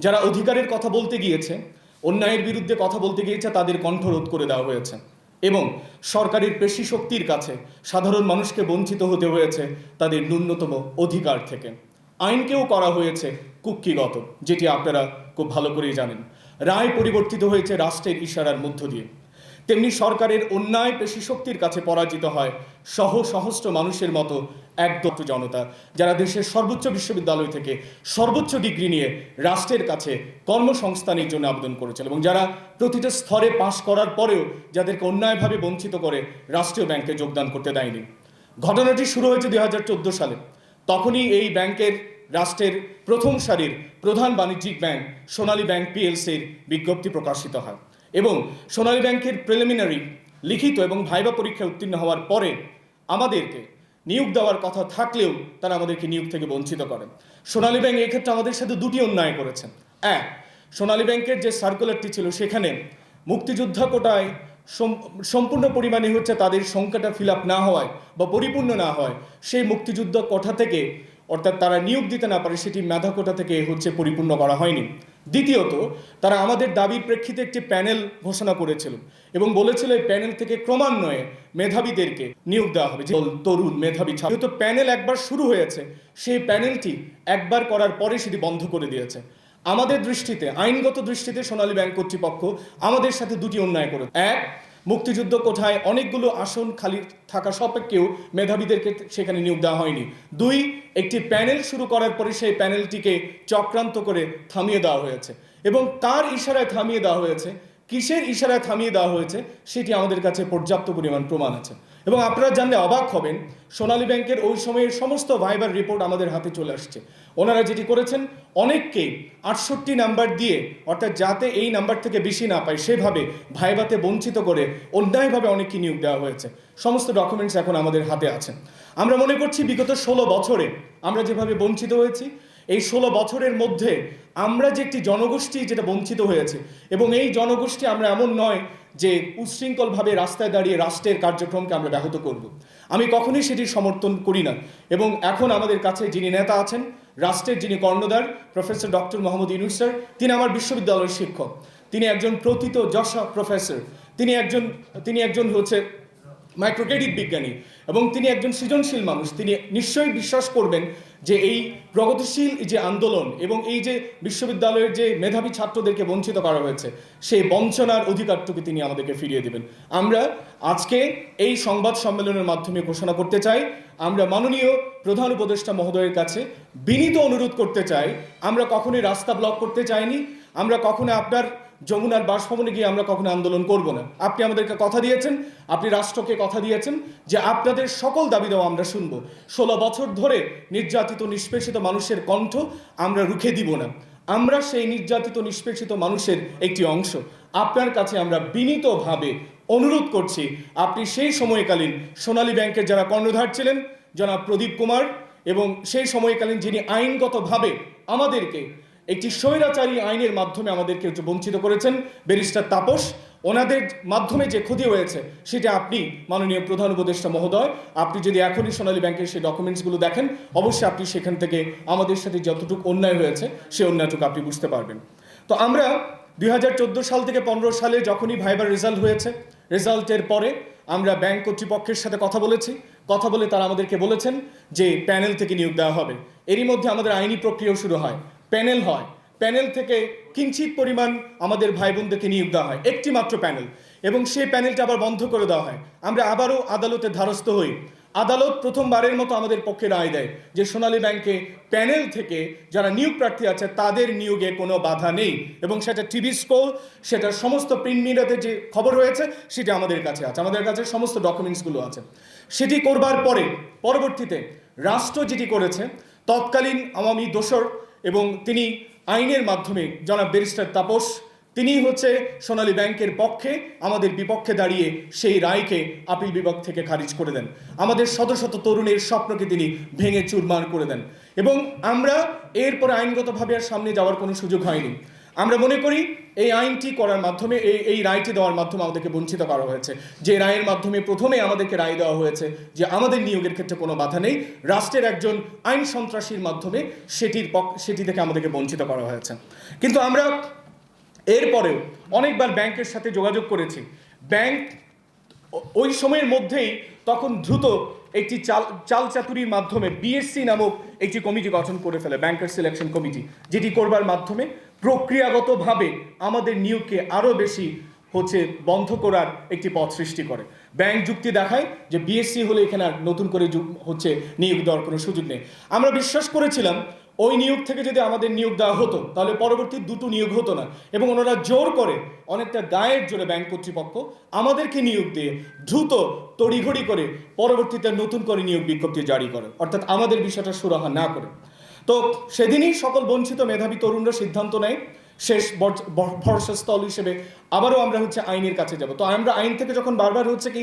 যারা অধিকারের কথা বলতে গিয়েছে, অন্যায়ের বিরুদ্ধে কথা বলতে গিয়েছে, তাদের কণ্ঠ রোধ করে দেওয়া হয়েছে। এবং সরকারের পেশি শক্তির কাছে সাধারণ মানুষকে বঞ্চিত হতে হয়েছে তাদের ন্যূনতম অধিকার থেকে। আইনকেও করা হয়েছে কুক্ষিগত, যেটি আপনারা খুব ভালো করেই জানেন। রায় পরিবর্তিত হয়েছে রাষ্ট্রের ইশারার মধ্য দিয়ে। তেমনি সরকারের অন্যায় পেশি শক্তির কাছে পরাজিত হয় সহ সহস্র মানুষের মতো একদম জনতা, যারা দেশের সর্বোচ্চ বিশ্ববিদ্যালয় থেকে সর্বোচ্চ ডিগ্রি নিয়ে রাষ্ট্রের কাছে কর্মসংস্থানের জন্য আবেদন করেছিল এবং যারা প্রতিটা স্তরে পাশ করার পরেও যাদেরকে অন্যায়ভাবে বঞ্চিত করে রাষ্ট্রীয় ব্যাংকে যোগদান করতে দেয়নি। ঘটনাটি শুরু হয়েছে দুই হাজার চোদ্দ সালে। তখনই এই ব্যাংকের রাষ্ট্রের প্রথম সারির প্রধান বাণিজ্যিক ব্যাংক সোনালী ব্যাংক পিএলসির বিজ্ঞপ্তি প্রকাশিত হয়। এবং সোনালী ব্যাংকের প্রিলিমিনারি লিখিত এবং ভাইবা পরীক্ষায় উত্তীর্ণ হওয়ার পরে আমাদেরকে নিয়োগ দেওয়ার কথা থাকলেও তারা আমাদেরকে নিয়োগ থেকে বঞ্চিত করেন সোনালী ব্যাংক এক্ষেত্রে আমাদের সাথে দুটি অন্যায় করেছেন এক, সোনালী ব্যাংকের যে সার্কুলারটি ছিল সেখানে মুক্তিযোদ্ধা কোটায় সম্পূর্ণ পরিমাণে হচ্ছে তাদের সংখ্যাটা ফিল না হওয়ায় বা পরিপূর্ণ না হয় সেই মুক্তিযুদ্ধ কোঠা থেকে অর্থাৎ তারা নিয়োগ দিতে না পারে সেটি মেধা কোটা থেকে হচ্ছে পরিপূর্ণ করা হয়নি। দ্বিতীয়ত, তারা আমাদের দাবির প্রেক্ষিতে একটি প্যানেল ঘোষণা করেছিল এবং বলেছিল এই প্যানেল থেকে ক্রমান্বয়ে মেধাবীদেরকে নিয়োগ দেওয়া হবে। তরুণ, মেধাবী ছাত্র, যেহেতু প্যানেল একবার শুরু হয়েছে, সেই প্যানেলটি একবার করার পরে সেটি বন্ধ করে দিয়েছে। আমাদের দৃষ্টিতে, আইনগত দৃষ্টিতে সোনালী ব্যাংক কর্তৃপক্ষ আমাদের সাথে দুটি অন্যায় করে এক মুক্তিযুদ্ধ কোঠায় অনেকগুলো আসন খালি থাকা সপেক্ষেও মেধাবীদেরকে সেখানে নিয়োগ দেওয়া হয়নি। দুই, একটি প্যানেল শুরু করার পরে সেই প্যানেলটিকে চক্রান্ত করে থামিয়ে দেওয়া হয়েছে। এবং তার ইশারায় থামিয়ে দেওয়া হয়েছে, কিসের ইশারায় থামিয়ে দেওয়া হয়েছে, সেটি আমাদের কাছে পর্যাপ্ত পরিমাণ প্রমাণ আছে। এবং আপনারা জানলে অবাক হবেন, সোনালী ব্যাংকের ওই সময়ের সমস্ত ভাইবার রিপোর্ট আমাদের হাতে চলে আসছে। ওনারা যেটি করেছেন অনেককেই আটষট্টি নাম্বার দিয়ে, অর্থাৎ যাতে এই নাম্বার থেকে বেশি না পায়, সেভাবে ভাইবাতে বঞ্চিত করে অন্যায়ভাবে অনেককে নিয়োগ দেওয়া হয়েছে। সমস্ত ডকুমেন্টস এখন আমাদের হাতে আছে। আমরা মনে করছি বিগত ষোলো বছরে আমরা যেভাবে বঞ্চিত হয়েছি, এই ষোলো বছরের মধ্যে আমরা যে একটি জনগোষ্ঠী যেটা বঞ্চিত হয়েছে, এবং এই জনগোষ্ঠী আমরা এমন নয় যে উশৃঙ্খলভাবে রাস্তায় দাঁড়িয়ে রাষ্ট্রের কার্যক্রমকে আমরা ব্যাহত করব। আমি কখনোই সেটির সমর্থন করি না। এবং এখন আমাদের কাছে যিনি নেতা আছেন, রাষ্ট্রের যিনি কর্ণধার, professor doctor Mohammad Yunus sir, তিনি আমার বিশ্ববিদ্যালয়ের শিক্ষক। তিনি একজন প্রথিত যশা প্রফেসর। তিনি একজন তিনি একজন হচ্ছে মাইক্রোক্রেডিট বিজ্ঞানী এবং তিনি একজন সৃজনশীল মানুষ। তিনি নিশ্চয়ই বিশ্বাস করবেন যে এই প্রগতিশীল যে আন্দোলন এবং এই যে বিশ্ববিদ্যালয়ের যে মেধাবী ছাত্রদেরকে বঞ্চিত করা হয়েছে, সেই বঞ্চনার অধিকারটুকু তিনি আমাদেরকে ফিরিয়ে দেবেন। আমরা আজকে এই সংবাদ সম্মেলনের মাধ্যমে ঘোষণা করতে চাই, আমরা মাননীয় প্রধান উপদেষ্টা মহোদয়ের কাছে বিনীত অনুরোধ করতে চাই, আমরা কখনোই রাস্তা ব্লক করতে চাইনি, আমরা কখনো আপনার যমুনার বাসভবনে গিয়ে আমরা কখনো আন্দোলন করব না। আপনি আমাদেরকে কথা দিয়েছেন, আপনি রাষ্ট্রকে কথা দিয়েছেন যে আপনাদের সকল দাবি দেওয়া আমরা শুনব। ষোলো বছর ধরে নির্যাতিত, নিষ্পেষিত মানুষের কণ্ঠ আমরা রুখে দিব না। আমরা সেই নির্যাতিত, নিষ্পেষিত মানুষের একটি অংশ। আপনার কাছে আমরা বিনীতভাবে অনুরোধ করছি, আপনি সেই সময়কালীন সোনালী ব্যাংকের যারা কর্ণধার ছিলেন, জনাব প্রদীপ কুমার এবং সেই সময়কালীন যিনি আইনগতভাবে আমাদেরকে একটি স্বৈরাচারী আইনের মাধ্যমে আমাদেরকে বঞ্চিত করেছেন ব্যারিস্টার তাপস। ওনাদের মাধ্যমে যে ক্ষতি হয়েছে, সেটা আপনি মাননীয় প্রধান উপদেষ্টা মহোদয়, আপনি যদি এখনই সোনালী ব্যাংকের সেই ডকুমেন্টসগুলো দেখেন, অবশ্যই আপনি সেখান থেকে আমাদের সাথে যতটুকু অন্যায় হয়েছে সেই অন্যায়টুকু আপনি বুঝতে পারবেন। তো আমরা দুই হাজার চোদ্দ সাল থেকে পনেরো সালে যখনই ভাইবার রেজাল্ট হয়েছে, রেজাল্টের পরে আমরা ব্যাংক কর্তৃপক্ষের সাথে কথা বলেছি। কথা বলে তারা আমাদেরকে বলেছেন যে, প্যানেল থেকে নিয়োগ দেওয়া হবে। এরই মধ্যে আমাদের আইনি প্রক্রিয়াও শুরু হয়। প্যানেল হয়। প্যানেল থেকে কিঞ্চিত পরিমাণ আমাদের ভাই বোনদেরকে নিয়োগ দেওয়া হয়। একটি মাত্র প্যানেল। এবং সেই প্যানেলটা আবার বন্ধ করে দেওয়া হয়। আমরা আবারও আদালতের ধারস্থ হই। আদালত প্রথমবারের মতো আমাদের পক্ষে রায় দেয় যে সোনালী ব্যাংকে প্যানেল থেকে যারা নিয়োগ প্রার্থী আছে, তাদের নিয়োগে কোনো বাধা নেই। এবং সেটা টিভি স্কোর, সেটা সমস্ত প্রিন্ট মিডিয়াতে যে খবর হয়েছে, সেটা আমাদের কাছে আছে। আমাদের কাছে সমস্ত ডকুমেন্টসগুলো আছে। সেটি করবার পরে, পরবর্তীতে রাষ্ট্র যেটি করেছে, তৎকালীন আওয়ামী দোসর এবং তিনি আইনের মাধ্যমে, জনাব ব্যারিস্টার তাপস, তিনি হচ্ছে সোনালী ব্যাংকের পক্ষে, আমাদের বিপক্ষে দাঁড়িয়ে সেই রায়কে আপিল বিভাগ থেকে খারিজ করে দেন। আমাদের শত শত তরুণের স্বপ্নকে তিনি ভেঙে চুরমার করে দেন। এবং আমরা এরপরে আইনগতভাবে আর সামনে যাওয়ার কোনো সুযোগ হয়নি। আমরা মনে করি এই আইনটি করার মাধ্যমে, এই এই রায়টি দেওয়ার মাধ্যমে আমাদেরকে বঞ্চিত করা হয়েছে। যে রায়ের মাধ্যমে প্রথমে আমাদেরকে রায় দেওয়া হয়েছে যে আমাদের নিয়োগের ক্ষেত্রে কোনো বাধা নেই, রাষ্ট্রের একজন আইন সন্ত্রাসীর মাধ্যমে সেটির সেটি থেকে আমাদেরকে বঞ্চিত করা হয়েছে। কিন্তু আমরা এরপরেও অনেকবার ব্যাংকের সাথে যোগাযোগ করেছি। ব্যাংক ওই সময়ের মধ্যেই তখন দ্রুত একটি চাল চাল চাতুরির মাধ্যমে বিএসসি নামক একটি কমিটি গঠন করে ফেলে ব্যাংকার সিলেকশন কমিটি, যেটি করবার মাধ্যমে প্রক্রিয়াগতভাবে আমাদের নিয়োগকে আরও বেশি হচ্ছে বন্ধ করার একটি পথ সৃষ্টি করে। ব্যাংক যুক্তি দেখায় যে বিএসসি হলে এখানে আর নতুন করে হচ্ছে নিয়োগ দেওয়ার কোনো সুযোগ নেই। আমরা বিশ্বাস করেছিলাম ওই নিয়োগ থেকে যদি আমাদের নিয়োগ দেওয়া হতো, তাহলে পরবর্তী দুটো নিয়োগ হতো না এবং ওনারা জোর করে অনেকটা গায়ের জোরে ব্যাংক কর্তৃপক্ষ আমাদেরকে নিয়োগ দিয়ে দ্রুত তড়িঘড়ি করে পরবর্তীতে নতুন করে নিয়োগ বিজ্ঞপ্তি জারি করে। অর্থাৎ আমাদের বিষয়টা সুরাহা না করে। তো সেদিনই সকল বঞ্চিত মেধাবী তরুণরা সিদ্ধান্ত নেয়, শেষ ভরসাস্থল হিসেবে। আবারও আমরা হচ্ছে আইনের কাছে যাব। তো আমরা আইন থেকে যখন বারবার হচ্ছে কি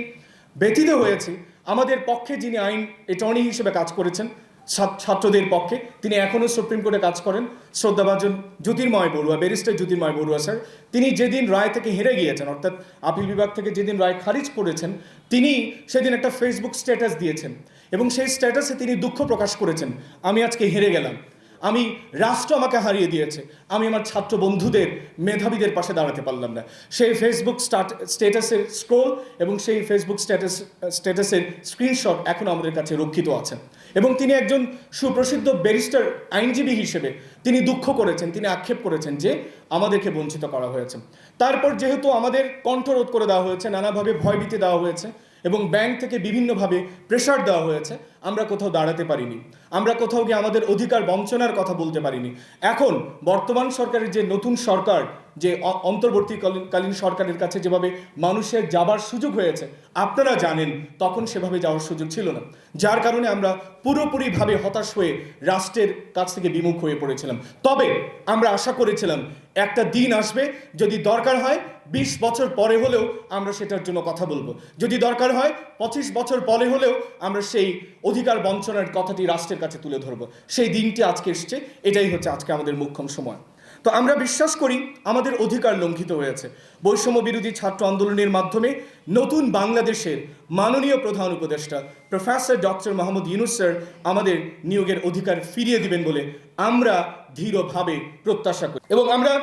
ব্যতীত হয়েছি, আমাদের পক্ষে যিনি আইন অ্যাটর্নি হিসেবে কাজ করেছেন ছাত্রদের পক্ষে। তিনি এখনও সুপ্রিম কোর্টে কাজ করেন। শ্রদ্ধাভাজন জ্যোতির্ময় বড়ুয়া, ব্যারিস্টার জ্যোতির্ময় বড়ুয়া, স্যার। তিনি যেদিন রায় থেকে হেরে গিয়েছেন, অর্থাৎ আপিল বিভাগ থেকে যেদিন রায় খারিজ করেছেন, তিনি সেদিন একটা ফেসবুক স্ট্যাটাস দিয়েছেন। এবং সেই স্ট্যাটাসে তিনি দুঃখ প্রকাশ করেছেন। আমি আজকে হেরে গেলাম। আমি রাষ্ট্র আমাকে হারিয়ে দিয়েছে। আমি আমার ছাত্র বন্ধুদের, মেধাবীদের পাশে দাঁড়াতে পারলাম না। সেই ফেসবুক স্টার্ট স্ট্যাটাসের স্ক্রোল এবং সেই ফেসবুক স্ট্যাটাস, স্ট্যাটাসের স্ক্রিনশট এখনও আমাদের কাছে রক্ষিত আছে। এবং তিনি একজন সুপ্রসিদ্ধ ব্যারিস্টার আইনজীবী হিসেবে তিনি দুঃখ করেছেন, তিনি আক্ষেপ করেছেন যে আমাদেরকে বঞ্চিত করা হয়েছে। তারপর যেহেতু আমাদের কণ্ঠরোধ করে দেওয়া হয়েছে, নানাভাবে ভয়ভীতি দেওয়া হয়েছে এবং ব্যাংক থেকে বিভিন্নভাবে প্রেশার দেওয়া হয়েছে। আমরা কোথাও দাঁড়াতে পারিনি। আমরা কোথাও গিয়ে আমাদের অধিকার বঞ্চনার কথা বলতে পারিনি। এখন বর্তমান সরকারের যে নতুন সরকার, যে অন্তর্বর্তীকালীন সরকারের কাছে যেভাবে মানুষের যাবার সুযোগ হয়েছে, আপনারা জানেন, তখন সেভাবে যাওয়ার সুযোগ ছিল না। যার কারণে আমরা পুরোপুরিভাবে হতাশ হয়ে রাষ্ট্রের কাছ থেকে বিমুখ হয়ে পড়েছিলাম। তবে আমরা আশা করেছিলাম, একটা দিন আসবে, যদি দরকার হয় বিশ বছর পরে হলেও আমরা সেটার জন্য কথা বলব। যদি দরকার হয়, পঁচিশ বছর পরে হলেও আমরা সেই অধিকার বঞ্চনার কথাটি রাষ্ট্রের কাছে তুলে ধরবো। সেই দিনটি আজকে এসছে, এটাই হচ্ছে আজকে আমাদের মুখ্যম সময়। তো আমরা বিশ্বাস করি, আমাদের অধিকার লঙ্ঘিত হয়েছে। বৈষম্য বিরোধী ছাত্র আন্দোলনের মাধ্যমে নতুন বাংলাদেশের মাননীয় প্রধান উপদেষ্টা, professor doctor Mohammad Yunus sir আমাদের নিয়োগের অধিকার ফিরিয়ে দিবেন বলে আমরা দৃঢ়ভাবে প্রত্যাশা করি। এবং আমরা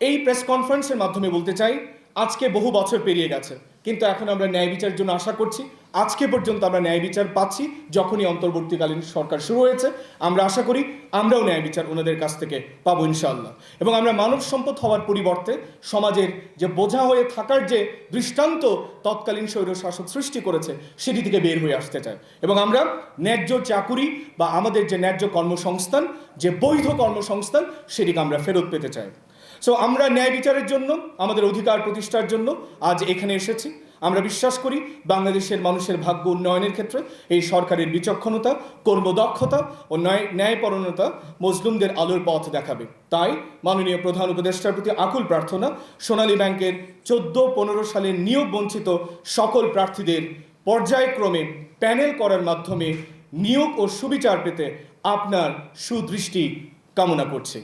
এই প্রেস কনফারেন্সের মাধ্যমে বলতে চাই, আজকে বহু বছর পেরিয়ে গেছে, কিন্তু এখন আমরা ন্যায় বিচারের জন্য আশা করছি, আজকে পর্যন্ত আমরা ন্যায় বিচার পাচ্ছি যখনই অন্তর্বর্তীকালীন সরকার শুরু হয়েছে, আমরা আশা করি আমরাও ন্যায় বিচার ওনাদের কাছ থেকে পাবো ইনশাআল্লাহ। এবং আমরা মানব সম্পদ হওয়ার পরিবর্তে সমাজের যে বোঝা হয়ে থাকার যে দৃষ্টান্ত তৎকালীন স্বৈর শাসক সৃষ্টি করেছে, সেটি থেকে বের হয়ে আসতে চাই। এবং আমরা ন্যায্য চাকুরি বা আমাদের যে ন্যায্য কর্মসংস্থান, যে বৈধ কর্মসংস্থান, সেটিকে আমরা ফেরত পেতে চাই। সো আমরা ন্যায় বিচারের জন্য, আমাদের অধিকার প্রতিষ্ঠার জন্য আজ এখানে এসেছি। আমরা বিশ্বাস করি বাংলাদেশের মানুষের ভাগ্য উন্নয়নের ক্ষেত্রে এই সরকারের বিচক্ষণতা, কর্মদক্ষতা ও ন্যায় ন্যায়পরণতা মজলুমদের আলোর পথ দেখাবে। তাই মাননীয় প্রধান উপদেষ্টার প্রতি আকুল প্রার্থনা, সোনালী ব্যাংকের চোদ্দ পনেরো সালের নিয়োগ বঞ্চিত সকল প্রার্থীদের পর্যায়ক্রমে প্যানেল করার মাধ্যমে নিয়োগ ও সুবিচার পেতে আপনার সুদৃষ্টি কামনা করছি।